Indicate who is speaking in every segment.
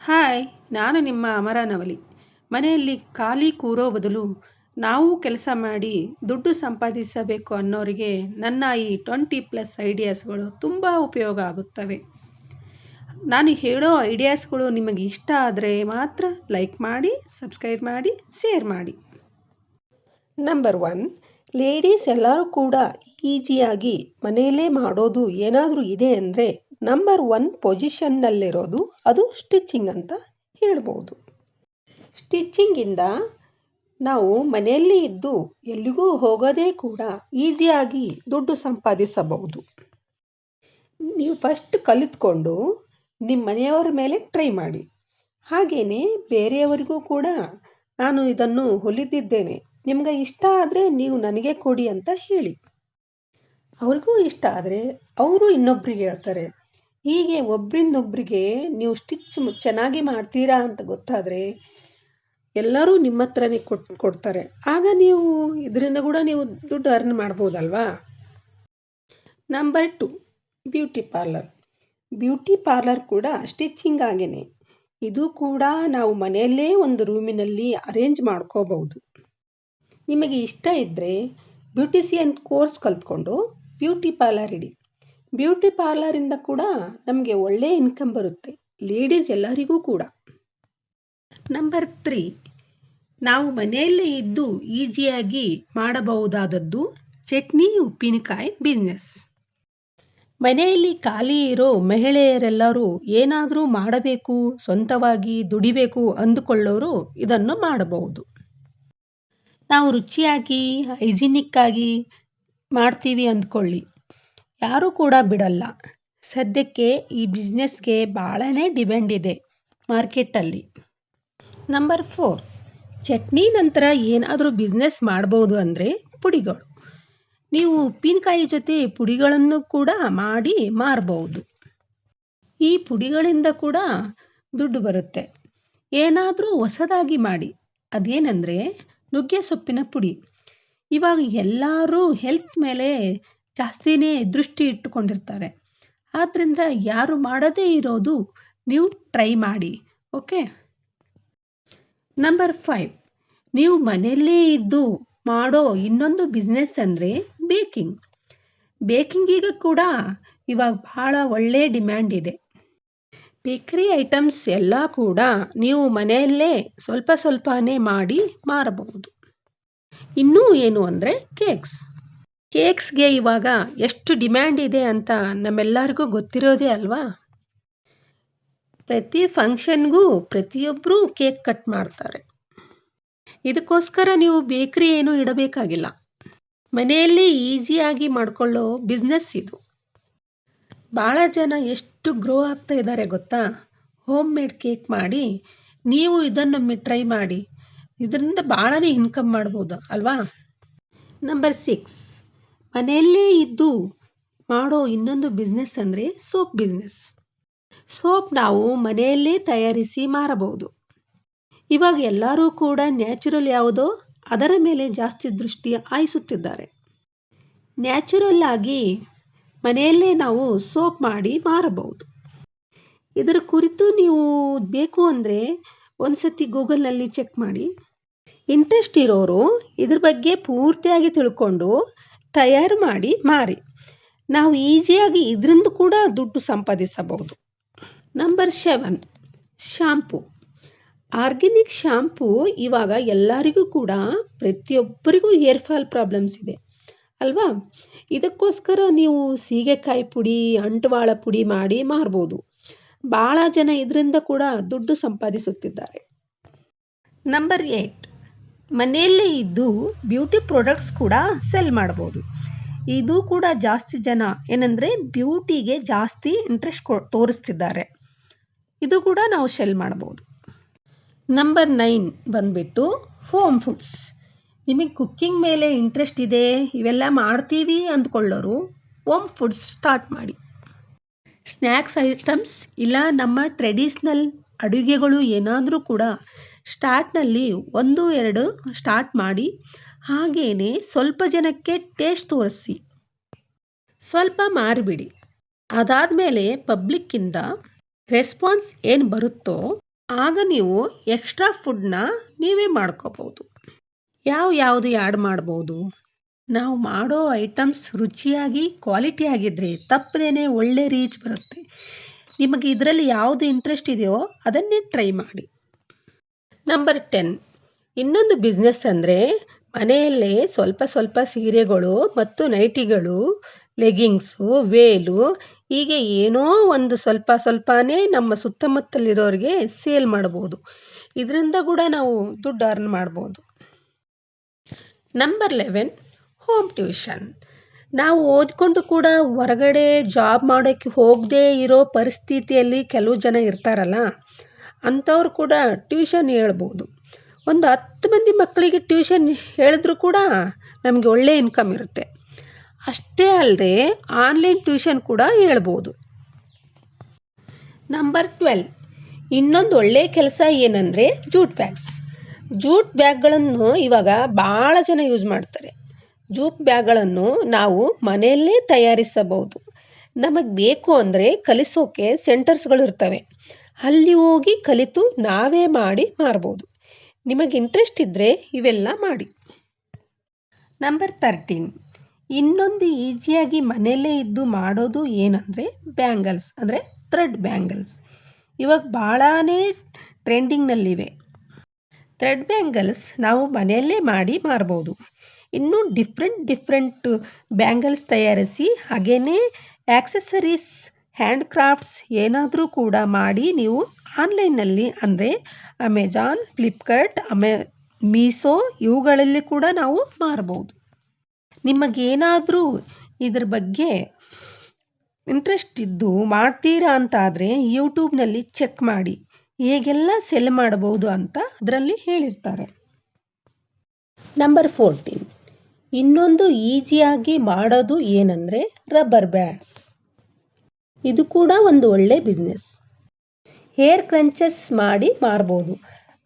Speaker 1: Hi, ನಾನು ನಿಮ್ಮ ಅಮರ ನವಲಿ ಮನೆಯಲ್ಲಿ ಖಾಲಿ ಕೂರೋ ಬದಲು ನಾವು ಕೆಲಸ ಮಾಡಿ ದುಡ್ಡು ಸಂಪಾದಿಸಬೇಕು ಅನ್ನೋರಿಗೆ ನನ್ನ ಈ ಟ್ವೆಂಟಿ ಪ್ಲಸ್ ಐಡಿಯಾಸ್ಗಳು ತುಂಬ ಉಪಯೋಗ ಆಗುತ್ತವೆ. ನಾನು ಹೇಳೋ ಐಡಿಯಾಸ್ಗಳು ನಿಮಗೆ ಇಷ್ಟ ಆದರೆ ಮಾತ್ರ ಲೈಕ್ ಮಾಡಿ, ಸಬ್ಸ್ಕ್ರೈಬ್ ಮಾಡಿ, ಶೇರ್ ಮಾಡಿ. ನಂಬರ್ ಒನ್, ಲೇಡೀಸ್ ಎಲ್ಲರೂ ಕೂಡ ಈಸಿಯಾಗಿ ಮನೆಯಲ್ಲೇ ಮಾಡೋದು ಏನಾದರೂ ಇದೆ ಅಂದರೆ ನಂಬರ್ ಒನ್ ಪೊಸಿಷನ್ನಲ್ಲಿರೋದು ಅದು ಸ್ಟಿಚ್ಚಿಂಗ್ ಅಂತ ಹೇಳ್ಬೋದು. ಸ್ಟಿಚ್ಚಿಂಗಿಂದ ನಾವು ಮನೆಯಲ್ಲಿ ಇದ್ದು ಎಲ್ಲಿಗೂ ಹೋಗೋದೇ ಕೂಡ ಈಸಿಯಾಗಿ ದುಡ್ಡು ಸಂಪಾದಿಸಬಹುದು. ನೀವು ಫಸ್ಟ್ ಕಲಿತ್ಕೊಂಡು ನಿಮ್ಮ ಮನೆಯವರ ಮೇಲೆ ಟ್ರೈ ಮಾಡಿ. ಹಾಗೆಯೇ ಬೇರೆಯವರಿಗೂ ಕೂಡ ನಾನು ಇದನ್ನು ಹೊಲಿದಿದ್ದೇನೆ. ನಿಮ್ಗೆ ಇಷ್ಟ ಆದರೆ ನೀವು ನನಗೆ ಕೊಡಿ ಅಂತ ಹೇಳಿ. ಅವ್ರಿಗೂ ಇಷ್ಟ ಆದರೆ ಅವರು ಇನ್ನೊಬ್ರಿಗೆ ಹೇಳ್ತಾರೆ. ಹೀಗೆ ಒಬ್ಬರಿಂದೊಬ್ಬರಿಗೆ ನೀವು ಸ್ಟಿಚ್ ಚೆನ್ನಾಗಿ ಮಾಡ್ತೀರಾ ಅಂತ ಗೊತ್ತಾದರೆ ಎಲ್ಲರೂ ನಿಮ್ಮ ಹತ್ರನೇ ಕೊಟ್ಟು ಕೊಡ್ತಾರೆ. ಆಗ ನೀವು ಇದರಿಂದ ಕೂಡ ನೀವು ದುಡ್ಡು earn ಮಾಡ್ಬೋದಲ್ವಾ? Number two beauty parlour beauty parlour ಕೂಡ ಸ್ಟಿಚ್ಚಿಂಗ್ ಆಗೇನೆ. ಇದು ಕೂಡ ನಾವು ಮನೆಯಲ್ಲೇ ಒಂದು ರೂಮಿನಲ್ಲಿ ಅರೇಂಜ್ ಮಾಡ್ಕೋಬಹುದು. ನಿಮಗೆ ಇಷ್ಟ ಇದ್ದರೆ ಬ್ಯೂಟಿಸಿಯನ್ ಕೋರ್ಸ್ ಕಲ್ತ್ಕೊಂಡು ಬ್ಯೂಟಿ ಪಾರ್ಲರ್ ಇಡಿ. ಬ್ಯೂಟಿ ಪಾರ್ಲರಿಂದ ಕೂಡ ನಮಗೆ ಒಳ್ಳೆಯ ಇನ್ಕಮ್ ಬರುತ್ತೆ. ಲೇಡೀಸ್ ಎಲ್ಲರಿಗೂ ಕೂಡ. ನಂಬರ್ ತ್ರೀ, ನಾವು ಮನೆಯಲ್ಲೇ ಇದ್ದು ಈಜಿಯಾಗಿ ಮಾಡಬಹುದಾದದ್ದು ಚಟ್ನಿ, ಉಪ್ಪಿನಕಾಯಿ ಬಿಸ್ನೆಸ್ ಮನೆಯಲ್ಲಿ ಖಾಲಿ ಇರೋ ಮಹಿಳೆಯರೆಲ್ಲರೂ ಏನಾದರೂ ಮಾಡಬೇಕು, ಸ್ವಂತವಾಗಿ ದುಡಿಬೇಕು ಅಂದುಕೊಳ್ಳೋರು ಇದನ್ನು ಮಾಡಬಹುದು. ನಾವು ರುಚಿಯಾಗಿ, ಹೈಜಿನಿಕ್ಕಾಗಿ ಮಾಡ್ತೀವಿ ಅಂದ್ಕೊಳ್ಳಿ. ಯಾರೂ ಕೂಡ ಬಿಡಲ್ಲ. ಸದ್ಯಕ್ಕೆ ಈ ಬಿಸ್ನೆಸ್ಗೆ ಭಾಳನೇ ಡಿಮ್ಯಾಂಡ್ ಇದೆ ಮಾರ್ಕೆಟಲ್ಲಿ ನಂಬರ್ ಫೋರ್ ಚಟ್ನಿ ನಂತರ ಏನಾದರೂ ಬಿಸ್ನೆಸ್ ಮಾಡ್ಬೋದು ಅಂದರೆ ಪುಡಿಗಳು. ನೀವು ಉಪ್ಪಿನಕಾಯಿ ಜೊತೆ ಪುಡಿಗಳನ್ನು ಕೂಡ ಮಾಡಿ ಮಾರಬಹುದು ಈ ಪುಡಿಗಳಿಂದ ಕೂಡ ದುಡ್ಡು ಬರುತ್ತೆ. ಏನಾದರೂ ಹೊಸದಾಗಿ ಮಾಡಿ. ಅದೇನೆಂದರೆ ನುಗ್ಗೆ ಸೊಪ್ಪಿನ ಪುಡಿ. ಇವಾಗ ಎಲ್ಲರೂ ಹೆಲ್ತ್ ಮೇಲೆ ಜಾಸ್ತಿನೇ ದೃಷ್ಟಿ ಇಟ್ಟುಕೊಂಡಿರ್ತಾರೆ. ಆದ್ದರಿಂದ ಯಾರು ಮಾಡದೇ ಇರೋದು ನೀವು ಟ್ರೈ ಮಾಡಿ ಓಕೆ ನಂಬರ್ ಫೈವ್ ನೀವು ಮನೆಯಲ್ಲೇ ಇದ್ದು ಮಾಡೋ ಇನ್ನೊಂದು ಬಿಸ್ನೆಸ್ ಅಂದರೆ ಬೇಕಿಂಗ್ ಬೇಕಿಂಗೀಗ ಕೂಡ ಇವಾಗ ಭಾಳ ಒಳ್ಳೆಯ ಡಿಮ್ಯಾಂಡ್ ಇದೆ. ಬೇಕರಿ ಐಟಮ್ಸ್ ಎಲ್ಲ ಕೂಡ ನೀವು ಮನೆಯಲ್ಲೇ ಸ್ವಲ್ಪ ಸ್ವಲ್ಪನೇ ಮಾಡಿ ಮಾರಬಹುದು. ಇನ್ನೂ ಏನು ಅಂದರೆ ಕೇಕ್ಸ್ ಕೇಕ್ಸ್ಗೆ ಇವಾಗ ಎಷ್ಟು ಡಿಮ್ಯಾಂಡ್ ಇದೆ ಅಂತ ನಮ್ಮೆಲ್ಲರಿಗೂ ಗೊತ್ತಿರೋದೇ ಅಲ್ವಾ? ಪ್ರತಿ ಫಂಕ್ಷನ್ಗೂ ಪ್ರತಿಯೊಬ್ಬರೂ ಕೇಕ್ ಕಟ್ ಮಾಡ್ತಾರೆ. ಇದಕ್ಕೋಸ್ಕರ ನೀವು ಬೇಕ್ರಿ ಏನೂ ಇಡಬೇಕಾಗಿಲ್ಲ. ಮನೆಯಲ್ಲಿ ಈಸಿಯಾಗಿ ಮಾಡಿಕೊಳ್ಳೋ ಬಿಸ್ನೆಸ್ ಇದು. ಭಾಳ ಜನ ಎಷ್ಟು ಗ್ರೋ ಆಗ್ತಾ ಇದ್ದಾರೆ ಗೊತ್ತಾ? ಹೋಮ್ ಮೇಡ್ ಕೇಕ್ ಮಾಡಿ, ನೀವು ಇದನ್ನೊಮ್ಮೆ ಟ್ರೈ ಮಾಡಿ, ಇದರಿಂದ ಭಾಳನೇ ಇನ್ಕಮ್ ಮಾಡ್ಬೋದು ಅಲ್ವಾ? Number six. ಮನೆಯಲ್ಲೇ ಇದ್ದು ಮಾಡೋ ಇನ್ನೊಂದು ಬಿಸ್ನೆಸ್ ಅಂದರೆ ಸೋಪ್ ಬಿಸ್ನೆಸ್ ಸೋಪ್ ನಾವು ಮನೆಯಲ್ಲೇ ತಯಾರಿಸಿ ಮಾರಬಹುದು. ಇವಾಗ ಎಲ್ಲರೂ ಕೂಡ ನ್ಯಾಚುರಲ್ ಯಾವುದೋ ಅದರ ಮೇಲೆ ಜಾಸ್ತಿ ದೃಷ್ಟಿ ಆಯಿಸುತ್ತಿದ್ದಾರೆ ನ್ಯಾಚುರಲ್ ಆಗಿ ಮನೆಯಲ್ಲೇ ನಾವು ಸೋಪ್ ಮಾಡಿ ಮಾರಬಹುದು. ಇದರ ಕುರಿತು ನೀವು ಬೇಕು ಅಂದರೆ ಒಂದು ಸತಿ ಗೂಗಲ್ನಲ್ಲಿ ಚೆಕ್ ಮಾಡಿ. ಇಂಟ್ರೆಸ್ಟ್ ಇರೋರು ಇದ್ರ ಬಗ್ಗೆ ಪೂರ್ತಿಯಾಗಿ ತಿಳ್ಕೊಂಡು ತಯಾರು ಮಾಡಿ ಮಾರಿ. ನಾವು ಈಸಿಯಾಗಿ ಇದರಿಂದ ಕೂಡ ದುಡ್ಡು ಸಂಪಾದಿಸಬಹುದು. Number seven shampoo organic shampoo ಇವಾಗ ಎಲ್ಲರಿಗೂ ಕೂಡ ಪ್ರತಿಯೊಬ್ಬರಿಗೂ ಹೇರ್ ಫಾಲ್ ಪ್ರಾಬ್ಲಮ್ಸ್ ಇದೆ. ಅಲ್ವಾ? ಇದಕ್ಕೋಸ್ಕರ ನೀವು ಸೀಗೆಕಾಯಿ ಪುಡಿ, ಅಂಟುವಾಳ ಪುಡಿ ಮಾಡಿ ಮಾರ್ಬೋದು. ಭಾಳ ಜನ ಇದರಿಂದ ಕೂಡ ದುಡ್ಡು ಸಂಪಾದಿಸುತ್ತಿದ್ದಾರೆ. ನಂಬರ್ ಏಟ್ ಮನೆಯಲ್ಲೇ ಇದ್ದು ಬ್ಯೂಟಿ ಪ್ರಾಡಕ್ಟ್ಸ್ ಕೂಡ ಸೆಲ್ ಮಾಡ್ಬೋದು. ಇದು ಕೂಡ ಜಾಸ್ತಿ ಜನ ಏನಂದರೆ ಬ್ಯೂಟಿಗೆ ಜಾಸ್ತಿ ಇಂಟ್ರೆಸ್ಟ್ ಕೊ ತೋರಿಸ್ತಿದ್ದಾರೆ. ಇದು ಕೂಡ ನಾವು ಸೆಲ್ ಮಾಡ್ಬೋದು. ನಂಬರ್ ನೈನ್ ಬಂದುಬಿಟ್ಟು ಹೋಮ್ ಫುಡ್ಸ್. ನಿಮಗೆ ಕುಕ್ಕಿಂಗ್ ಮೇಲೆ ಇಂಟ್ರೆಸ್ಟ್ ಇದೆ, ಇವೆಲ್ಲ ಮಾಡ್ತೀವಿ ಅಂದ್ಕೊಳ್ಳೋರು ಹೋಮ್ ಫುಡ್ಸ್ ಸ್ಟಾರ್ಟ್ ಮಾಡಿ. ಸ್ನ್ಯಾಕ್ಸ್ ಐಟಮ್ಸ್ ಇಲ್ಲ, ನಮ್ಮ ಟ್ರೆಡಿಷ್ನಲ್ ಅಡುಗೆಗಳು ಏನಾದರೂ ಕೂಡ ಸ್ಟಾರ್ಟ್ನಲ್ಲಿ ಒಂದು, ಎರಡು ಸ್ಟಾರ್ಟ್ ಮಾಡಿ ಹಾಗೇ ಸ್ವಲ್ಪ ಜನಕ್ಕೆ ಟೇಸ್ಟ್ ತೋರಿಸಿ. ಸ್ವಲ್ಪ ಮಾರಿಬಿಡಿ. ಅದಾದ ಮೇಲೆ ಪಬ್ಲಿಕ್ಕಿಂದ ರೆಸ್ಪಾನ್ಸ್ ಏನು ಬರುತ್ತೋ, ಆಗ ನೀವು ಎಕ್ಸ್ಟ್ರಾ ಫುಡ್ನ ನೀವೇ ಮಾಡ್ಕೋಬೋದು. ಯಾವ ಯಾವುದು ಆ್ಯಡ್ ಮಾಡ್ಬೋದು? ನಾವು ಮಾಡೋ ಐಟಮ್ಸ್ ರುಚಿಯಾಗಿ ಕ್ವಾಲಿಟಿ ಆಗಿದ್ದರೆ ತಪ್ಪದೇ ಒಳ್ಳೆ ರೀಚ್ ಬರುತ್ತೆ. ನಿಮಗೆ ಇದರಲ್ಲಿ ಯಾವುದು ಇಂಟ್ರೆಸ್ಟ್ ಇದೆಯೋ ಅದನ್ನೇ ಟ್ರೈ ಮಾಡಿ. ನಂಬರ್ ಟೆನ್ ಇನ್ನೊಂದು ಬಿಸ್ನೆಸ್ ಅಂದರೆ ಮನೆಯಲ್ಲೇ ಸ್ವಲ್ಪ ಸ್ವಲ್ಪ ಸೀರೆಗಳು ಮತ್ತು ನೈಟಿಗಳು ಲೆಗಿಂಗ್ಸು ವೇಲು ಹೀಗೆ ಏನೋ ಒಂದು ಸ್ವಲ್ಪ ಸ್ವಲ್ಪನೇ ನಮ್ಮ ಸುತ್ತಮುತ್ತಲಿರೋರಿಗೆ ಸೇಲ್ ಮಾಡ್ಬೋದು. ಇದರಿಂದ ಕೂಡ ನಾವು ದುಡ್ಡು ಅರ್ನ್ ಮಾಡ್ಬೋದು. ನಂಬರ್ ಲೆವೆನ್ ಹೋಮ್ ಟ್ಯೂಷನ್ ನಾವು ಓದಿಕೊಂಡು ಕೂಡ ಹೊರಗಡೆ ಜಾಬ್ ಮಾಡೋಕ್ಕೆ ಹೋಗದೇ ಇರೋ ಪರಿಸ್ಥಿತಿಯಲ್ಲಿ ಕೆಲವು ಜನ ಇರ್ತಾರಲ್ಲ ಅಂಥವ್ರು ಕೂಡ ಟ್ಯೂಷನ್ ಹೇಳ್ಬೋದು. ಒಂದು ಹತ್ತು ಮಂದಿ ಮಕ್ಕಳಿಗೆ ಟ್ಯೂಷನ್ ಹೇಳಿದ್ರು ಕೂಡ ನಮಗೆ ಒಳ್ಳೆ ಇನ್ಕಮ್ ಇರುತ್ತೆ. ಅಷ್ಟೇ ಅಲ್ಲದೆ ಆನ್ಲೈನ್ ಟ್ಯೂಷನ್ ಕೂಡ ಹೇಳ್ಬೋದು. ನಂಬರ್ ಟ್ವೆಲ್ ಇನ್ನೊಂದು ಒಳ್ಳೆಯ ಕೆಲಸ ಏನಂದರೆ ಜೂಟ್ ಬ್ಯಾಗ್ಸ್. ಜೂಟ್ ಬ್ಯಾಗ್ಗಳನ್ನು ಇವಾಗ ಭಾಳ ಜನ ಯೂಸ್ ಮಾಡ್ತಾರೆ. ಜೂಟ್ ಬ್ಯಾಗ್ಗಳನ್ನು ನಾವು ಮನೆಯಲ್ಲೇ ತಯಾರಿಸಬಹುದು. ನಮಗೆ ಬೇಕು ಅಂದರೆ ಕಲಿಸೋಕೆ ಸೆಂಟರ್ಸ್ಗಳು ಇರ್ತವೆ ಅಲ್ಲಿ ಹೋಗಿ ಕಲಿತು ನಾವೇ ಮಾಡಿ ಮಾರ್ಬೋದು. ನಿಮಗೆ ಇಂಟ್ರೆಸ್ಟ್ ಇದ್ದರೆ ಇವೆಲ್ಲ ಮಾಡಿ. ನಂಬರ್ ತರ್ಟೀನ್ ಇನ್ನೊಂದು ಈಸಿಯಾಗಿ ಮನೆಯಲ್ಲೇ ಇದ್ದು ಮಾಡೋದು ಏನಂದರೆ ಬ್ಯಾಂಗಲ್ಸ್, ಅಂದರೆ ಥ್ರೆಡ್ ಬ್ಯಾಂಗಲ್ಸ್. ಇವಾಗ ಭಾಳಾ ಟ್ರೆಂಡಿಂಗ್ನಲ್ಲಿವೆ. ಥ್ರೆಡ್ ಬ್ಯಾಂಗಲ್ಸ್ ನಾವು ಮನೆಯಲ್ಲೇ ಮಾಡಿ ಮಾರ್ಬೋದು. ಇನ್ನೂ ಡಿಫ್ರೆಂಟ್ ಡಿಫ್ರೆಂಟ್ ಬ್ಯಾಂಗಲ್ಸ್ ತಯಾರಿಸಿ ಹಾಗೆಯೇ ಆ್ಯಕ್ಸಸರೀಸ್ ಹ್ಯಾಂಡ್ ಕ್ರಾಫ್ಟ್ಸ್ ಏನಾದರೂ ಕೂಡ ಮಾಡಿ ನೀವು ಆನ್ಲೈನ್ನಲ್ಲಿ ಅಂದರೆ ಅಮೆಜಾನ್, ಫ್ಲಿಪ್ಕಾರ್ಟ್, ಅಮೆ, ಮೀಸೋ ಇವುಗಳಲ್ಲಿ ಕೂಡ ನಾವು ಮಾರ್ಬೋದು. ನಿಮಗೇನಾದರೂ ಇದ್ರ ಬಗ್ಗೆ ಇಂಟ್ರೆಸ್ಟ್ ಇದ್ದು ಮಾಡ್ತೀರಾ ಅಂತ ಆದರೆ ಯೂಟ್ಯೂಬ್ನಲ್ಲಿ ಚೆಕ್ ಮಾಡಿ. ಹೇಗೆಲ್ಲ ಸೆಲ್ ಮಾಡ್ಬೋದು ಅಂತ ಅದರಲ್ಲಿ ಹೇಳಿರ್ತಾರೆ. Number fourteen. ಇನ್ನೊಂದು ಈಸಿಯಾಗಿ ಮಾಡೋದು ಏನಂದರೆ ರಬ್ಬರ್ ಬ್ಯಾಂಡ್ಸ್. ಇದು ಕೂಡ ಒಂದು ಒಳ್ಳೆ ಬಿಸ್ನೆಸ್ ಹೇರ್ ಕ್ರಂಚಸ್ ಮಾಡಿ ಮಾರ್ಬೋದು.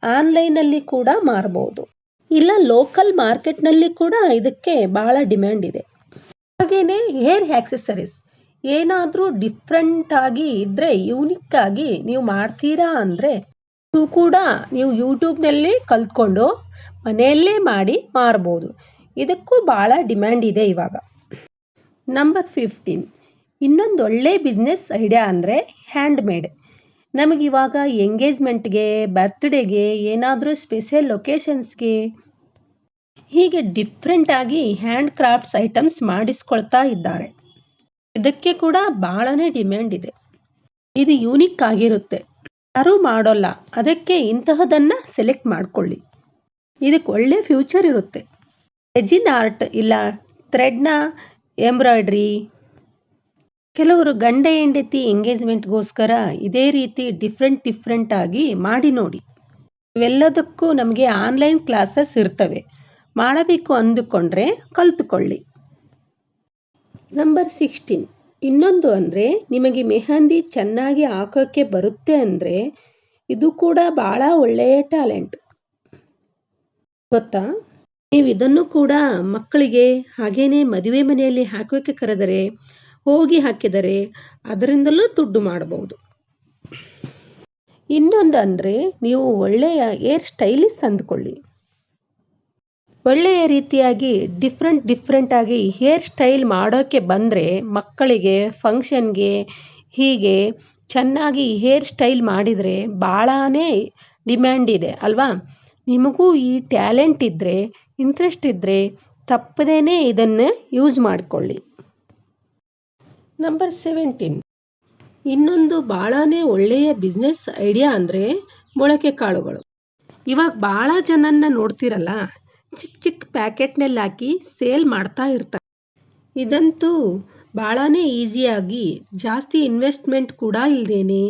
Speaker 1: ಆನ್ಲೈನಲ್ಲಿ ಕೂಡ ಮಾರ್ಬೋದು. ಇಲ್ಲ ಲೋಕಲ್ ಮಾರ್ಕೆಟ್ನಲ್ಲಿ ಕೂಡ ಇದಕ್ಕೆ ಭಾಳ ಡಿಮ್ಯಾಂಡ್ ಇದೆ. ಹಾಗೆಯೇ ಹೇರ್ ಆಕ್ಸೆಸರೀಸ್ ಏನಾದರೂ ಡಿಫ್ರೆಂಟ್ ಆಗಿ ಇದ್ದರೆ ಯೂನಿಕ್ ಆಗಿ ನೀವು ಮಾಡ್ತೀರಾ ಅಂದರೆ ನೀವು ಕೂಡ ನೀವು ಯೂಟ್ಯೂಬ್ನಲ್ಲಿ ಕಲ್ತ್ಕೊಂಡು ಮನೆಯಲ್ಲೇ ಮಾಡಿ ಮಾರ್ಬೋದು. ಇದಕ್ಕೂ ಭಾಳ ಡಿಮ್ಯಾಂಡ್ ಇದೆ ಇವಾಗ. ನಂಬರ್ ಫಿಫ್ಟೀನ್ ಇನ್ನೊಂದು ಒಳ್ಳೆ ಬಿಸ್ನೆಸ್ ಐಡಿಯಾ ಅಂದರೆ ಹ್ಯಾಂಡ್ ಮೇಡ್ ನಮಗಿವಾಗ ಎಂಗೇಜ್ಮೆಂಟ್ಗೆ ಬರ್ತ್ಡೇಗೆ ಏನಾದರೂ ಸ್ಪೆಷಲ್ ಲೊಕೇಶನ್ಸ್ಗೆ ಹೀಗೆ ಡಿಫ್ರೆಂಟಾಗಿ ಹ್ಯಾಂಡ್ ಕ್ರಾಫ್ಟ್ಸ್ ಐಟಮ್ಸ್ ಮಾಡಿಸ್ಕೊಳ್ತಾ ಇದ್ದಾರೆ. ಇದಕ್ಕೆ ಕೂಡ ಭಾಳನೇ ಡಿಮ್ಯಾಂಡ್ ಇದೆ. ಇದು ಯೂನಿಕ್ ಆಗಿರುತ್ತೆ. ಯಾರೂ ಮಾಡೋಲ್ಲ. ಅದಕ್ಕೆ ಇಂತಹದನ್ನು ಸೆಲೆಕ್ಟ್ ಮಾಡಿಕೊಳ್ಳಿ. ಇದಕ್ಕೆ ಒಳ್ಳೆ ಫ್ಯೂಚರ್ ಇರುತ್ತೆ. ರೆಜಿನ್ ಆರ್ಟ್ ಇಲ್ಲ ಥ್ರೆಡ್ನ ಎಂಬ್ರಾಯ್ಡ್ರಿ ಕೆಲವರು ಗಂಡ ಹೆಂಡತಿ ಎಂಗೇಜ್ಮೆಂಟ್ಗೋಸ್ಕರ ಇದೇ ರೀತಿ ಡಿಫ್ರೆಂಟ್ ಡಿಫ್ರೆಂಟ್ ಆಗಿ ಮಾಡಿ ನೋಡಿ. ಇವೆಲ್ಲದಕ್ಕೂ ನಮಗೆ ಆನ್ಲೈನ್ ಕ್ಲಾಸಸ್ ಇರ್ತವೆ. ಮಾಡಬೇಕು ಅಂದುಕೊಂಡ್ರೆ ಕಲ್ತುಕೊಳ್ಳಿ. ನಂಬರ್ ಸಿಕ್ಸ್ಟೀನ್ ಇನ್ನೊಂದು ಅಂದರೆ ನಿಮಗೆ ಮೆಹಂದಿ ಚೆನ್ನಾಗಿ ಹಾಕೋಕ್ಕೆ ಬರುತ್ತೆ ಅಂದರೆ ಇದು ಕೂಡ ಭಾಳ ಒಳ್ಳೆಯ ಟ್ಯಾಲೆಂಟ್ ಗೊತ್ತಾ? ನೀವು ಇದನ್ನು ಕೂಡ ಮಕ್ಕಳಿಗೆ ಹಾಗೇನೆ ಮದುವೆ ಮನೆಯಲ್ಲಿ ಹಾಕೋಕ್ಕೆ ಕರೆದರೆ ಹೋಗಿ ಹಾಕಿದರೆ ಅದರಿಂದಲೂ ದುಡ್ಡು ಮಾಡಬಹುದು. ಇನ್ನೊಂದು ಅಂದರೆ ನೀವು ಒಳ್ಳೆಯ ಏರ್ ಸ್ಟೈಲಿಸ್ ಅಂದ್ಕೊಳ್ಳಿ. ಒಳ್ಳೆಯ ರೀತಿಯಾಗಿ ಡಿಫ್ರೆಂಟ್ ಡಿಫ್ರೆಂಟಾಗಿ ಹೇರ್ ಸ್ಟೈಲ್ ಮಾಡೋಕ್ಕೆ ಬಂದರೆ ಮಕ್ಕಳಿಗೆ, ಫಂಕ್ಷನ್ಗೆ ಹೀಗೆ ಚೆನ್ನಾಗಿ ಹೇರ್ ಸ್ಟೈಲ್ ಮಾಡಿದರೆ ಭಾಳಾ ಡಿಮ್ಯಾಂಡ್ ಇದೆ ಅಲ್ವಾ? ನಿಮಗೂ ಈ ಟ್ಯಾಲೆಂಟ್ ಇದ್ದರೆ ಇಂಟ್ರೆಸ್ಟ್ ಇದ್ದರೆ ತಪ್ಪದೇ ಇದನ್ನು ಯೂಸ್ ಮಾಡಿಕೊಳ್ಳಿ. ನಂಬರ್ ಸೆವೆಂಟೀನ್ ಇನ್ನೊಂದು ಭಾಳನೇ ಒಳ್ಳೆಯ ಬಿಸ್ನೆಸ್ ಐಡಿಯಾ ಅಂದರೆ ಮೊಳಕೆ ಕಾಳುಗಳು. ಇವಾಗ ಭಾಳ ಜನನ್ನ ನೋಡ್ತಿರಲ್ಲ ಚಿಕ್ಕ ಚಿಕ್ಕ ಪ್ಯಾಕೆಟ್ನಲ್ಲಿ ಹಾಕಿ ಸೇಲ್ ಮಾಡ್ತಾ ಇರ್ತಾರೆ. ಇದಂತೂ ಭಾಳನೇ ಈಸಿಯಾಗಿ ಜಾಸ್ತಿ ಇನ್ವೆಸ್ಟ್ಮೆಂಟ್ ಕೂಡ ಇಲ್ಲದೇನೆ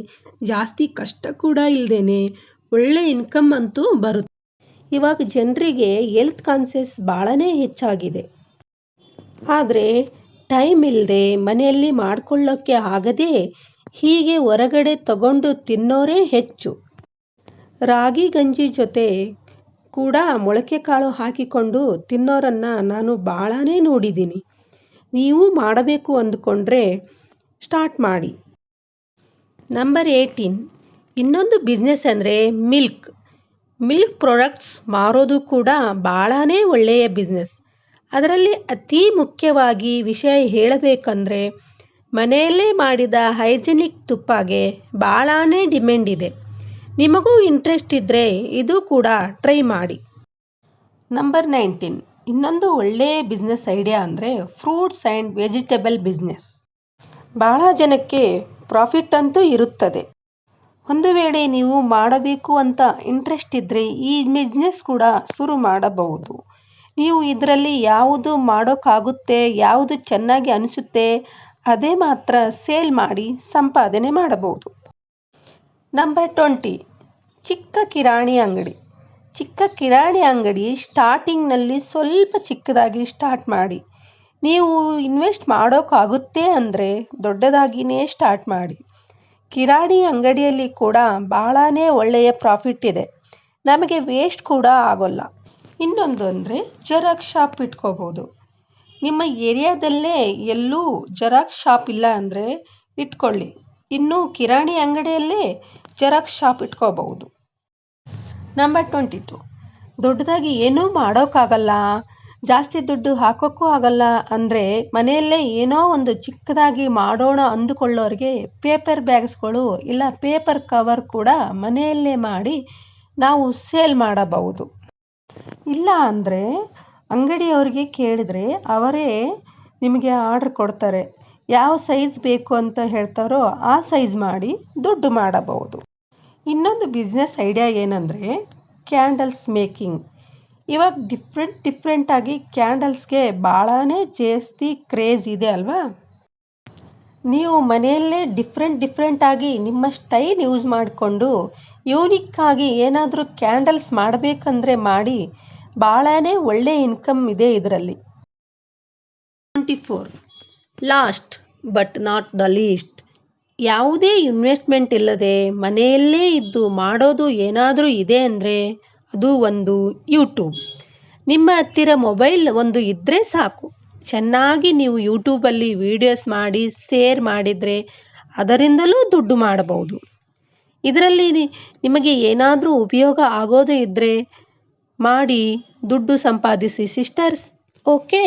Speaker 1: ಜಾಸ್ತಿ ಕಷ್ಟ ಕೂಡ ಇಲ್ಲದೇನೆ ಒಳ್ಳೆ ಇನ್ಕಮ್ ಅಂತೂ ಬರುತ್ತೆ. ಇವಾಗ ಜನರಿಗೆ ಹೆಲ್ತ್ ಕಾನ್ಸಿಯಸ್ ಭಾಳನೇ ಹೆಚ್ಚಾಗಿದೆ. ಆದರೆ ಟೈಮ್ ಇಲ್ಲದೆ ಮನೆಯಲ್ಲಿ ಮಾಡಿಕೊಳ್ಳೋಕ್ಕೆ ಆಗದೆ ಹೀಗೆ ಹೊರಗಡೆ ತಗೊಂಡು ತಿನ್ನೋರೇ ಹೆಚ್ಚು. ರಾಗಿ ಗಂಜಿ ಜೊತೆ ಕೂಡ ಮೊಳಕೆ ಕಾಳು ಹಾಕಿಕೊಂಡು ತಿನ್ನೋರನ್ನು ನಾನು ಭಾಳನೇ ನೋಡಿದ್ದೀನಿ. ನೀವು ಮಾಡಬೇಕು ಅಂದುಕೊಂಡ್ರೆ ಸ್ಟಾರ್ಟ್ ಮಾಡಿ. Number eighteen. ಇನ್ನೊಂದು ಬಿಸ್ನೆಸ್ ಅಂದರೆ ಮಿಲ್ಕ್. ಮಿಲ್ಕ್ ಪ್ರಾಡಕ್ಟ್ಸ್ ಮಾರೋದು ಕೂಡ ಭಾಳನೇ ಒಳ್ಳೆಯ ಬಿಸ್ನೆಸ್. ಅದರಲ್ಲಿ ಅತಿ ಮುಖ್ಯವಾಗಿ ವಿಷಯ ಹೇಳಬೇಕಂದ್ರೆ, ಮನೆಯಲ್ಲೇ ಮಾಡಿದ ಹೈಜಿನಿಕ್ ತುಪ್ಪಗೆ ಭಾಳನೇ ಡಿಮ್ಯಾಂಡ್ ಇದೆ. ನಿಮಗೂ ಇಂಟ್ರೆಸ್ಟ್ ಇದ್ದರೆ ಇದು ಕೂಡ ಟ್ರೈ ಮಾಡಿ. Number nineteen. ಇನ್ನೊಂದು ಒಳ್ಳೆಯ ಬಿಸ್ನೆಸ್ ಐಡಿಯಾ ಅಂದರೆ ಫ್ರೂಟ್ಸ್ ಆ್ಯಂಡ್ ವೆಜಿಟೇಬಲ್ ಬಿಸ್ನೆಸ್. ಭಾಳ ಜನಕ್ಕೆ ಪ್ರಾಫಿಟ್ ಅಂತೂ ಇರುತ್ತದೆ. ಒಂದು ವೇಳೆ ನೀವು ಮಾಡಬೇಕು ಅಂತ ಇಂಟ್ರೆಸ್ಟ್ ಇದ್ದರೆ ಈ ಬಿಸ್ನೆಸ್ ಕೂಡ ಶುರು ಮಾಡಬಹುದು. ನೀವು ಇದರಲ್ಲಿ ಯಾವುದು ಮಾಡೋಕ್ಕಾಗುತ್ತೆ, ಯಾವುದು ಚೆನ್ನಾಗಿ ಅನಿಸುತ್ತೆ, ಅದೇ ಮಾತ್ರ ಸೇಲ್ ಮಾಡಿ ಸಂಪಾದನೆ ಮಾಡಬಹುದು. ನಂಬರ್ ಟ್ವೆಂಟಿ, ಚಿಕ್ಕ ಕಿರಾಣಿ ಅಂಗಡಿ. ಚಿಕ್ಕ ಕಿರಾಣಿ ಅಂಗಡಿ ಸ್ಟಾರ್ಟಿಂಗ್ನಲ್ಲಿ ಸ್ವಲ್ಪ ಚಿಕ್ಕದಾಗಿ ಸ್ಟಾರ್ಟ್ ಮಾಡಿ. ನೀವು ಇನ್ವೆಸ್ಟ್ ಮಾಡೋಕ್ಕಾಗುತ್ತೆ ಅಂದರೆ ದೊಡ್ಡದಾಗಿಯೇ ಸ್ಟಾರ್ಟ್ ಮಾಡಿ. ಕಿರಾಣಿ ಅಂಗಡಿಯಲ್ಲಿ ಕೂಡ ಭಾಳನೇ ಒಳ್ಳೆಯ ಪ್ರಾಫಿಟ್ ಇದೆ. ನಮಗೆ ವೇಸ್ಟ್ ಕೂಡ ಆಗೋಲ್ಲ. ಇನ್ನೊಂದು ಅಂದರೆ ಜೆರಾಕ್ಸ್ ಶಾಪ್ ಇಟ್ಕೋಬೋದು. ನಿಮ್ಮ ಏರಿಯಾದಲ್ಲೇ ಎಲ್ಲೂ ಜೆರಾಕ್ಸ್ ಶಾಪ್ ಇಲ್ಲ ಅಂದರೆ ಇಟ್ಕೊಳ್ಳಿ. ಇನ್ನು ಕಿರಾಣಿ ಅಂಗಡಿಯಲ್ಲೇ ಜೆರಾಕ್ಸ್ ಶಾಪ್ ಇಟ್ಕೋಬಹುದು. ನಂಬರ್ ಟ್ವೆಂಟಿ ಟು ದೊಡ್ಡದಾಗಿ ಏನೂ ಮಾಡೋಕ್ಕಾಗಲ್ಲ. ಜಾಸ್ತಿ ದುಡ್ಡು ಹಾಕೋಕ್ಕೂ ಆಗಲ್ಲ ಅಂದರೆ ಮನೆಯಲ್ಲೇ ಏನೋ ಒಂದು ಚಿಕ್ಕದಾಗಿ ಮಾಡೋಣ ಅಂದುಕೊಳ್ಳೋರಿಗೆ ಪೇಪರ್ ಬ್ಯಾಗ್ಸ್ಗಳು ಇಲ್ಲ ಪೇಪರ್ ಕವರ್ ಕೂಡ ಮನೆಯಲ್ಲೇ ಮಾಡಿ ನಾವು ಸೇಲ್ ಮಾಡಬಹುದು. ಇಲ್ಲ ಅಂದರೆ ಅಂಗಡಿಯವ್ರಿಗೆ ಕೇಳಿದರೆ ಅವರೇ ನಿಮಗೆ ಆರ್ಡ್ರ್ ಕೊಡ್ತಾರೆ. ಯಾವ ಸೈಜ್ ಬೇಕು ಅಂತ ಹೇಳ್ತಾರೋ ಆ ಸೈಜ್ ಮಾಡಿ ದುಡ್ಡು ಮಾಡಬಹುದು. ಇನ್ನೊಂದು ಬಿಸ್ನೆಸ್ ಐಡಿಯಾ ಏನಂದರೆ ಕ್ಯಾಂಡಲ್ಸ್ ಮೇಕಿಂಗ್ ಇವಾಗ ಡಿಫ್ರೆಂಟ್ ಡಿಫ್ರೆಂಟಾಗಿ ಕ್ಯಾಂಡಲ್ಸ್ಗೆ ಭಾಳಾನೇ ಜಾಸ್ತಿ ಕ್ರೇಜ್ ಇದೆ ಅಲ್ವಾ? ನೀವು ಮನೆಯಲ್ಲೇ ಡಿಫ್ರೆಂಟ್ ಡಿಫ್ರೆಂಟಾಗಿ ನಿಮ್ಮ ಸ್ಟೈಲ್ ಯೂಸ್ ಮಾಡಿಕೊಂಡು ಯೂನಿಕ್ಕಾಗಿ ಏನಾದರೂ ಕ್ಯಾಂಡಲ್ಸ್ ಮಾಡಬೇಕಂದ್ರೆ ಮಾಡಿ ಭಾಳನೇ ಒಳ್ಳೆ ಇನ್ಕಮ್ ಇದೆ ಇದರಲ್ಲಿ. Twenty four last but not the least ಯಾವುದೇ ಇನ್ವೆಸ್ಟ್ಮೆಂಟ್ ಇಲ್ಲದೆ ಮನೆಯಲ್ಲೇ ಇದ್ದು ಮಾಡೋದು ಏನಾದರೂ ಇದೆ ಅಂದರೆ ಅದು ಒಂದು ಯೂಟ್ಯೂಬ್ ನಿಮ್ಮ ಹತ್ತಿರ ಮೊಬೈಲ್ ಒಂದು ಇದ್ದರೆ ಸಾಕು. ಚೆನ್ನಾಗಿ ನೀವು ಯೂಟ್ಯೂಬಲ್ಲಿ ವೀಡಿಯೋಸ್ ಮಾಡಿ ಸೇರ್ ಮಾಡಿದರೆ ಅದರಿಂದಲೂ ದುಡ್ಡು ಮಾಡಬಹುದು. ಇದರಲ್ಲಿ ನಿಮಗೆ ಏನಾದರೂ ಉಪಯೋಗ ಆಗೋದು ಇದ್ದರೆ ಮಾಡಿ, ದುಡ್ಡು ಸಂಪಾದಿಸಿ ಸಿಸ್ಟರ್ಸ್ ಓಕೆ